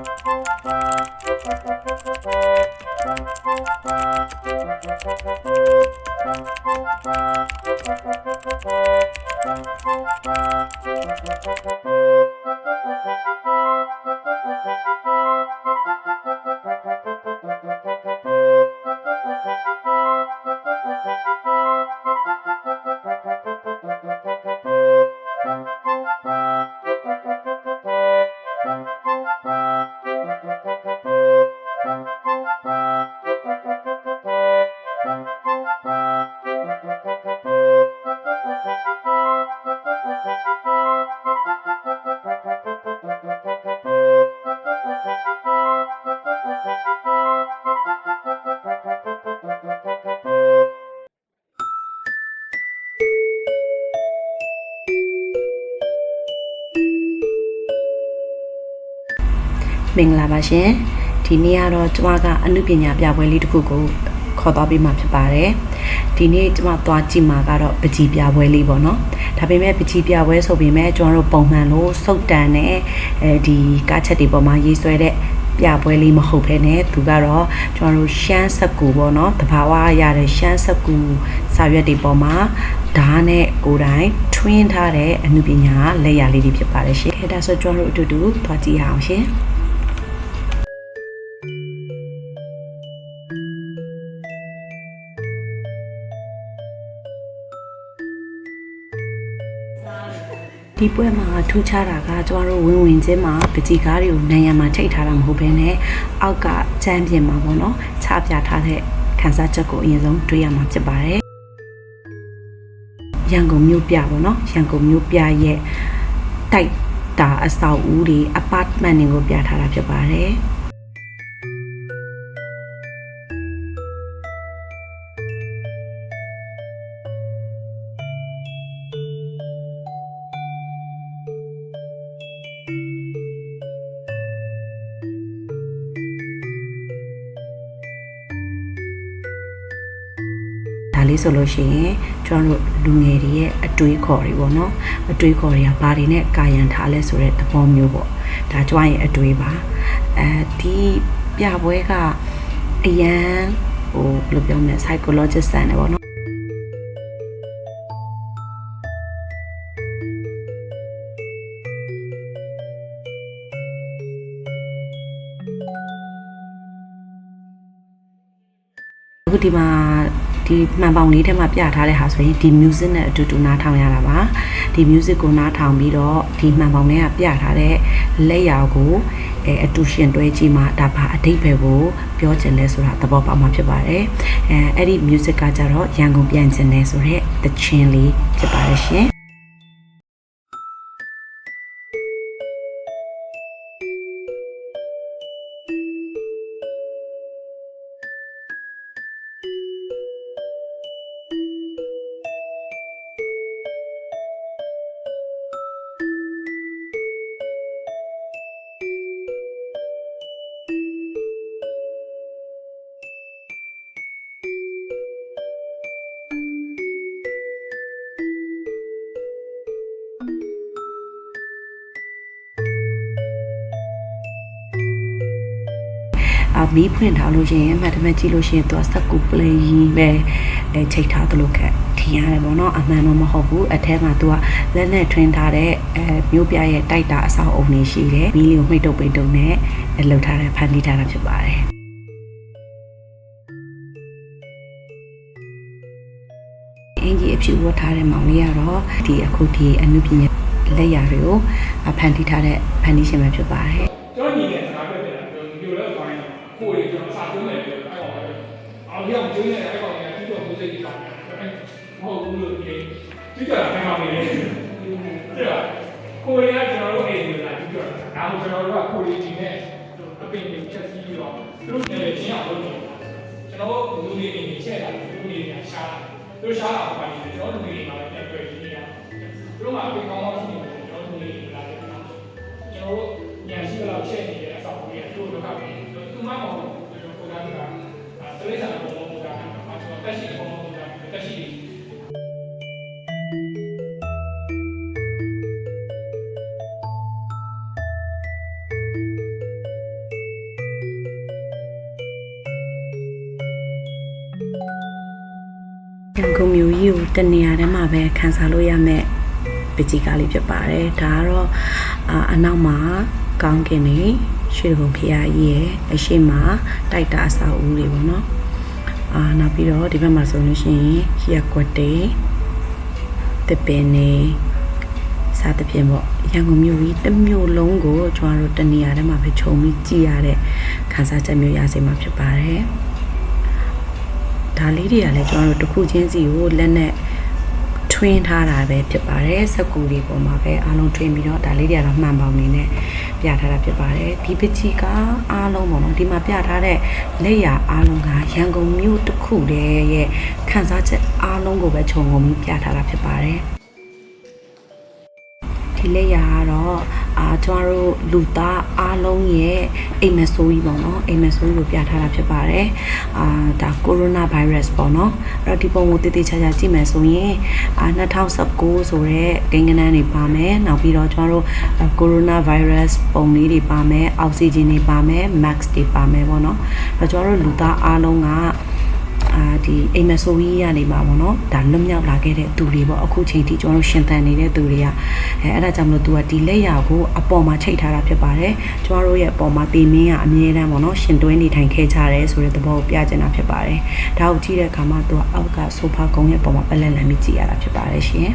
Thank you. မင်္ဂလာပါရှင်ဒီနေ့ကတော့ကျမကအမှုပညာပြပွဲလေးတစ်ခုကိုခေါ်သွားပေးမှာဖြစ်ပါတယ်ဒီနေ့ကျမသွားကြည့်မှာကတော့ပကြီးပြပွဲလေးပေါ့နော်ဒါပေမဲ့ပကြီးပြပွဲဆိုပေမဲ့ကျွန်တော်တို့ပုံမှန်လို့စုတ်တန်နဲ့အဲဒီကားချက်တွေပေါ်မှာရေးဆွဲတဲ့ပြပွဲလေးမဟုတ်ဘဲနဲ့သူကတော့ကျွန်တော်တို့ရှမ်းဆက်ကူပေါ့နော်တဘာဝရတဲ့ရှမ်းဆက်ကူစာရွက်တွေပေါ်မှာဓာတ်နဲ့ကိုယ်တိုင်ထွင်းထားတဲ့အမှုပညာလက်ရာလေးတွေဖြစ်ပါတယ်ရှင်အဲဒါဆိုကျွန်တော်တို့အတူတူသွားကြည့်ရအောင်ရှင် ဒီပွဲမှာထူးခြားတာကကျမတို့ဝင်ဝင်ချင်းမှာပကြီးကားတွေကိုနိုင်ရံမှာထိတ်ထားတာမဟုတ်ဘဲနဲ့အောက်ကချမ်းပြင်မှာပေါ့နော်ချပြထားတဲ့ခန်းစားချက်ကိုအရင်ဆုံးတွေးရမှာဖြစ်ပါတယ်ရန်ကုန်မြို့ပြပေါ့နော်ရန်ကုန်မြို့ပြရဲ့တိုက်တာအဆောက်အဦတွေ apartment တွေကိုပြထားတာဖြစ်ပါတယ် ဒါလေးဆိုလို့ရှိရင်ကျွန်တော်တို့လူငယ်တွေရဲ့အတွေးခေါ်တွေပေါ့နော်အတွေးခေါ်တွေကဘာတွေနဲ့ကာယံထားလဲဆိုတဲ့သဘောမျိုးပေါ့ဒါကျွမ်းရဲ့အတွေးပါအဲဒီပြပွဲကအရန်ဟိုဘယ်လိုပြောမလဲ psychologist ဆန်တယ်ပေါ့နော်အခုဒီမှာ ဒီမှန်ပေါင်လေးထဲမှာပြထားတဲ့ဟာဆိုရင်ဒီ music နဲ့အတူတူနားထောင်ရတာပါဒီ music ကိုနားထောင်ပြီးတော့ဒီမှန်ပေါင်ထဲကပြထားတဲ့လက်ရာကိုအဲအတူရှင်တွဲကြည့်မှဒါပါအတိတ်ပဲကိုပြောချင်လဲဆိုတာသဘောပေါက်မှာဖြစ်ပါတယ်အဲအဲ့ဒီ music ကကြတော့ရန်ကုန်ပြန်ချင်တယ်ဆိုတော့တချင်းလေးဖြစ်ပါတယ်ရှင် မီးဖွင့်ထားလို့ရှိရင်မှတ်တမဲ့ကြည့်လို့ရှိရင်သူကစက်ကူပလေးကြီးပဲအဲချိန်ထားသလိုခက်ထင်ရတယ်ပေါ့နော်အမှန်တော့မဟုတ်ဘူးအထဲမှာသူကလက်နဲ့ထွင်းထားတဲ့အဲမျိုးပြရဲ့တိုက်တာအဆောက်အုံတွေရှိတယ်မီးလေးကိုမှိတ်တုပ်ပိတ်တုပ်နဲ့လှုပ်ထားတဲ့ဖန်တီးထားတာဖြစ်ပါတယ်အင်ကြီးအဖြူဝတ်ထားတဲ့မောင်လေးကတော့ဒီအခုဒီအနုပညာလက်ရာတွေကိုဖန်တီးထားတဲ့ဖန်တီးရှင်ပဲဖြစ်ပါတယ် ကိုယ်ရေကကျွန်တော်တို့အိမ်ကိုလာတိကျတာဒါမှကျွန်တော်တို့ကကိုယ်ရေကြီးနဲ့အပင်တွေချက်စီးပြီးတော့သူတို့လည်းရှင်းအောင်လုပ်တယ်ကျွန်တော်တို့လူတွေနေချက်တာလူတွေနေရှားသူတို့ရှားတာပါနေတယ်ကျွန်တော်တို့လူတွေမှာလည်းတွေ့ရင်းနေတာသူတို့ကအပင်ကောင်းကောင်း ရန်ကုန်မြို့ကြီးကိုတနေရာထဲမှာပဲခန်းစားလို့ရမယ်ပကြီးကားလေးဖြစ်ပါတယ်ဒါကတော့အာအနောက်မှာကောင်းကင်နေရွှေကုံဖျားကြီးရဲ့အရှိမတိုက်တာအဆောက်အဦတွေပေါ့နော်အာနောက်ပြီးတော့ဒီဘက်မှာဆိုလို့ရှိရင်ရက်ကွက်တေတပင်နေစသဖြင့်ပေါ့ရန်ကုန်မြို့ကြီးတစ်မြို့လုံးကိုကျွန်တော်တို့တနေရာထဲမှာပဲခြုံပြီးကြည့်ရတဲ့ခန်းစားချက်မျိုးရစေမှာဖြစ်ပါတယ် ဒါလေးတွေကလည်းကျွန်တော်တို့တစ်ခုချင်းစီကိုလက်နဲ့ထွင်းထားတာပဲဖြစ်ပါတယ်စက်ကူတွေပေါ်မှာပဲအားလုံးထွင်းပြီးတော့ဒါလေးတွေကတော့မှန်ပေါင်းနေနဲ့ပြထားတာဖြစ်ပါတယ်ဒီပချီကအားလုံးပေါ့နော်ဒီမှာပြထားတဲ့လက်ရအားလုံးကရန်ကုန်မြို့တစ်ခုတည်းရဲ့ခန်းစားချက်အားလုံးကိုပဲခြုံငုံပြီးပြထားတာဖြစ်ပါတယ်ဒီလက်ရကတော့ အာကျွန်တော်တို့လူသားအားလုံးရဲ့အိမ်မက်ဆိုးကြီးပေါ့နော်အိမ်မက်ဆိုးကြီးကိုပြထားတာဖြစ်ပါတယ်အာဒါကိုရိုနာဗိုင်းရပ်စ်ပေါ့နော်အဲ့တော့ဒီပုံကိုတည်တည်ချာချာကြည့်မယ်ဆိုရင်အာ2019ဆိုတဲ့ကိန်းဂဏန်းတွေပါမယ်နောက်ပြီးတော့ကျွန်တော်တို့ကိုရိုနာဗိုင်းရပ်စ်ပုံလေးတွေပါမယ်အောက်ဆီဂျင်တွေပါမယ် max တွေပါမယ်ပေါ့နော်အဲ့တော့ကျွန်တော်တို့လူသားအားလုံးက အာဒီအိမ်မဆိုကြီးကနေမှာပေါ့နော်ဒါလွတ်မြောက်လာခဲ့တဲ့သူတွေပေါ့အခုချိန်ထိကျွန်တော်တို့ရှင်သန်နေတဲ့သူတွေကအဲအဲ့ဒါကြောင့်မလို့သူကဒီလက်ရာကိုအပေါ်မှာချိတ်ထားတာဖြစ်ပါတယ်ကျွန်တော်တို့ရဲ့အပေါ်မှာတေမင်းကအမြဲတမ်းပေါ့နော်ရှင်တွဲနေထိုင်ခဲ့ကြတယ်ဆိုတဲ့သဘောကိုပြချင်တာဖြစ်ပါတယ်ဒါကိုကြည့်တဲ့အခါမှာသူကအောက်ကဆိုဖာကုန်းရဲ့အပေါ်မှာပက်လက်လန်ပြီးကြည့်ရတာဖြစ်ပါတယ်ရှင်